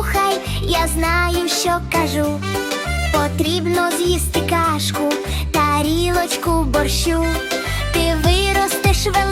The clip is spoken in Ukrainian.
слухай, я знаю, що кажу. Потрібно з'їсти кашку, тарілочку борщу, ти виростеш велику.